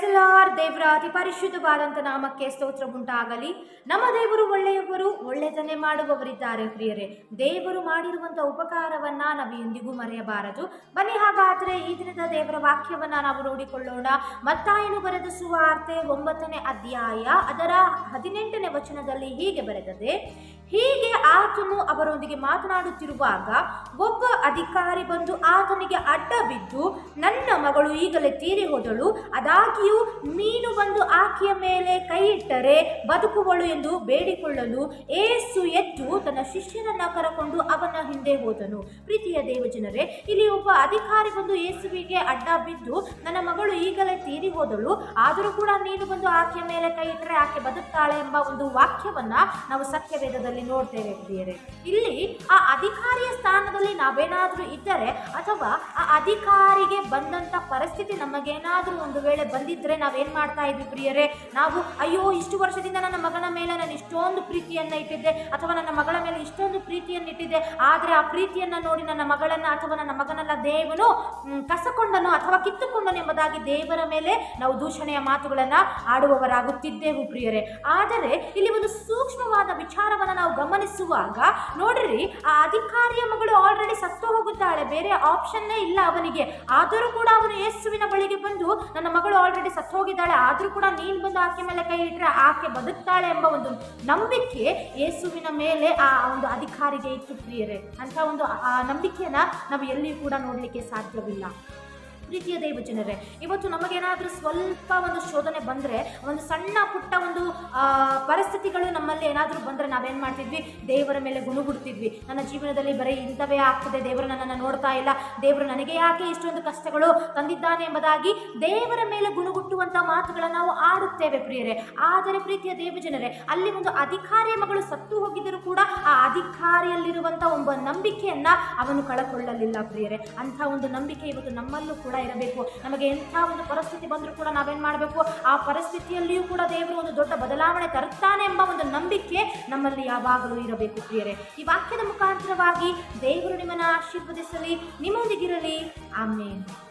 ಪ್ರೈಸಲಾರ್ ದೇವರ ಅತಿ ಪರಿಶುದ್ಧವಾದಂಥ ನಾಮಕ್ಕೆ ಸ್ತೋತ್ರ ಉಂಟಾಗಲಿ. ನಮ್ಮ ದೇವರು ಒಳ್ಳೆಯವರು ಒಳ್ಳೆಯದನ್ನೇ ಮಾಡುವವರಿದ್ದಾರೆ ಪ್ರಿಯರೇ. ದೇವರು ಮಾಡಿರುವಂಥ ಉಪಕಾರವನ್ನ ನಾವು ಎಂದಿಗೂ ಮರೆಯಬಾರದು. ಬನ್ನಿ ಹಾಗಾದರೆ ಈ ದಿನದ ದೇವರ ವಾಕ್ಯವನ್ನ ನಾವು ನೋಡಿಕೊಳ್ಳೋಣ. ಮತ್ತಾಯನು ಬರೆದ ಸುವಾರ್ತೆ ಒಂಬತ್ತನೇ ಅಧ್ಯಾಯ ಅದರ ಹದಿನೆಂಟನೇ ವಚನದಲ್ಲಿ ಹೀಗೆ ಬರೆದದೆ ಹೀಗೆ ಆತನು ಅವರೊಂದಿಗೆ ಮಾತನಾಡುತ್ತಿರುವಾಗ ಒಬ್ಬ ಅಧಿಕಾರಿ ಬಂದು ಆತನಿಗೆ ಅಡ್ಡ ಬಿದ್ದು ನನ್ನ ಮಗಳು ಈಗಲೇ ತೀರಿ ಹೋದಳು, ಅದಾಗಿಯೂ ನೀನು ಬಂದು ಆಕೆಯ ಮೇಲೆ ಕೈಯಿಟ್ಟರೆ ಬದುಕುವಳು ಎಂದು ಬೇಡಿಕೊಳ್ಳಲು ಏಸು ಎದ್ದು ತನ್ನ ಶಿಷ್ಯನನ್ನ ಕರಕೊಂಡು ಅವನ ಹಿಂದೆ ಹೋದನು. ಪ್ರೀತಿಯ ದೇವಜನರೇ, ಇಲ್ಲಿ ಒಬ್ಬ ಅಧಿಕಾರಿ ಬಂದು ಯೇಸುವಿಗೆ ಅಡ್ಡ ಬಿದ್ದು ನನ್ನ ಮಗಳು ಈಗಲೇ ತೀರಿ ಹೋದಳು, ಆದರೂ ಕೂಡ ನೀನು ಬಂದು ಆಕೆಯ ಮೇಲೆ ಕೈ ಇಟ್ಟರೆ ಆಕೆ ಬದುಕ್ತಾಳೆ ಎಂಬ ಒಂದು ವಾಕ್ಯವನ್ನ ನಾವು ಸತ್ಯವೇದದಲ್ಲಿ ನೋಡ್ತೇವೆ ಪ್ರಿಯರೇ. ಇಲ್ಲಿ ಆ ಅಧಿಕಾರಿಯ ಸ್ಥಾನದಲ್ಲಿ ನಾವೇನಾದರೂ ಇದ್ದರೆ ಅಥವಾ ಅಧಿಕಾರಿಗೆ ಬಂದಂತ ಪರಿಸ್ಥಿತಿ ನಮಗೇನಾದರೂ ಒಂದು ವೇಳೆ ಬಂದಿದ್ರೆ ನಾವೇನು ಮಾಡ್ತಾ ಇದ್ವಿ ಪ್ರಿಯರೇ? ನಾವು, ಅಯ್ಯೋ, ಇಷ್ಟು ವರ್ಷದಿಂದ ನನ್ನ ಮಗನ ಮೇಲೆ ನಾನು ಇಷ್ಟೊಂದು ಪ್ರೀತಿಯನ್ನ ಇಟ್ಟಿದ್ದೆ ಅಥವಾ ನನ್ನ ಮಗಳ ಮೇಲೆ ಇಷ್ಟೊಂದು ಪ್ರೀತಿಯನ್ನು ಇಟ್ಟಿದ್ದೆ. ಆದರೆ ಆ ಪ್ರೀತಿಯನ್ನ ನೋಡಿ ನನ್ನ ಮಗಳನ್ನ ಅಥವಾ ನನ್ನ ಮಗನನ್ನ ದೇವನು ಕಸಕೊಂಡನು ಅಥವಾ ಕಿತ್ತುಕೊಂಡನು ಎಂಬುದಾಗಿ ದೇವರ ಮೇಲೆ ನಾವು ದೂಷಣೆಯ ಮಾತುಗಳನ್ನು ಆಡುವವರಾಗುತ್ತಿದ್ದೆವು ಪ್ರಿಯರೇ. ಆದರೆ ಇಲ್ಲಿ ಒಂದು ಸೂಕ್ಷ್ಮವಾದ ವಿಚಾರವನ್ನ ನಾವು ಗಮನಿಸುವಾಗ ನೋಡ್ರಿ, ಆ ಅಧಿಕಾರಿಯ ಮಗಳು ಆಲ್ರೆಡಿ ಸತ್ತು ಹೋಗುತ್ತಾಳೆ. ಬೇರೆ ಆಪ್ಷನ್ನೇ ಇಲ್ಲ. ಅವನಿಗೆ. ಆದರೂ ಕೂಡ ಅವನು ಯೇಸುವಿನ ಬಳಿಗೆ ಬಂದು, ನನ್ನ ಮಗಳು ಆಲ್ರೆಡಿ ಸತ್ತು ಹೋಗಿದ್ದಾಳೆ ಆದರೂ ಕೂಡ ನೀನು ಬಂದು ಆಕೆ ಮೇಲೆ ಕೈ ಇಟ್ಟರೆ ಆಕೆ ಬದುಕ್ತಾಳೆ ಎಂಬ ಒಂದು ನಂಬಿಕೆ ಯೇಸುವಿನ ಮೇಲೆ ಆ ಒಂದು ಅಧಿಕಾರಿಗೆ ಇತ್ತು ಪ್ರಿಯರೇ ಅಂತ ಒಂದು, ಆ ನಂಬಿಕೆಯನ್ನ ನಾವು ಎಲ್ಲಿಯೂ ಕೂಡ ನೋಡಲಿಕ್ಕೆ ಸಾಧ್ಯವಿಲ್ಲ. ಪ್ರೀತಿಯ ದೇವಜನರೇ ಇವತ್ತು ನಮಗೇನಾದರೂ ಸ್ವಲ್ಪ ಒಂದು ಶೋಧನೆ ಬಂದರೆ, ಒಂದು ಸಣ್ಣ ಪುಟ್ಟ ಒಂದು ಪರಿಸ್ಥಿತಿಗಳು ನಮ್ಮಲ್ಲಿ ಏನಾದರೂ ಬಂದರೆ ನಾವೇನು ಮಾಡ್ತಿದ್ವಿ? ದೇವರ ಮೇಲೆ ಗುಣಗುಡ್ತಿದ್ವಿ. ನನ್ನ ಜೀವನದಲ್ಲಿ ಬರೀ ಇಂಥವೇ ಆಗ್ತದೆ. ದೇವರು ನನ್ನನ್ನು ನೋಡ್ತಾ ಇಲ್ಲ. ದೇವರು ನನಗೆ ಯಾಕೆ ಇಷ್ಟೊಂದು ಕಷ್ಟಗಳು ತಂದಿದ್ದಾನೆ ಎಂಬುದಾಗಿ ದೇವರ ಮೇಲೆ ಗುಣಗುಟ್ಟುವಂಥ ಮಾತುಗಳನ್ನು ನಾವು ಆಡುತ್ತೇವೆ ಪ್ರಿಯರೇ. ಆದರೆ ಪ್ರೀತಿಯ ದೇವಜನರೇ ಅಲ್ಲಿ ಒಂದು ಅಧಿಕಾರಿಯ ಮಗಳು ಸತ್ತು ಹೋಗಿದ್ದರೂ ಕೂಡ ಆ ಅಧಿಕಾರಿಯಲ್ಲಿರುವಂಥ ಒಬ್ಬ ನಂಬಿಕೆಯನ್ನು ಅವನು ಕಳಕೊಳ್ಳಲಿಲ್ಲ ಪ್ರಿಯರೇ. ಅಂಥ ಒಂದು ನಂಬಿಕೆ ಇವತ್ತು ನಮ್ಮಲ್ಲೂ ಕೂಡ ಇರಬೇಕು. ನಮಗೆ ಎಂಥ ಒಂದು ಪರಿಸ್ಥಿತಿ ಬಂದರೂ ಕೂಡ ನಾವೇನು ಮಾಡಬೇಕು? ಆ ಪರಿಸ್ಥಿತಿಯಲ್ಲಿಯೂ ಕೂಡ ದೇವರು ಒಂದು ದೊಡ್ಡ ಬದಲಾವಣೆ ತರುತ್ತಾನೆ ಎಂಬ ಒಂದು ನಂಬಿಕೆ ನಮ್ಮಲ್ಲಿ ಯಾವಾಗಲೂ ಇರಬೇಕು ಪ್ರಿಯರೇ. ಈ ವಾಕ್ಯದ ಮುಖಾಂತರವಾಗಿ ದೇವರು ನಿಮ್ಮನ್ನು ಆಶೀರ್ವದಿಸಲಿ, ನಿಮ್ಮೊಂದಿಗಿರಲಿ. ಆಮೇಲೆ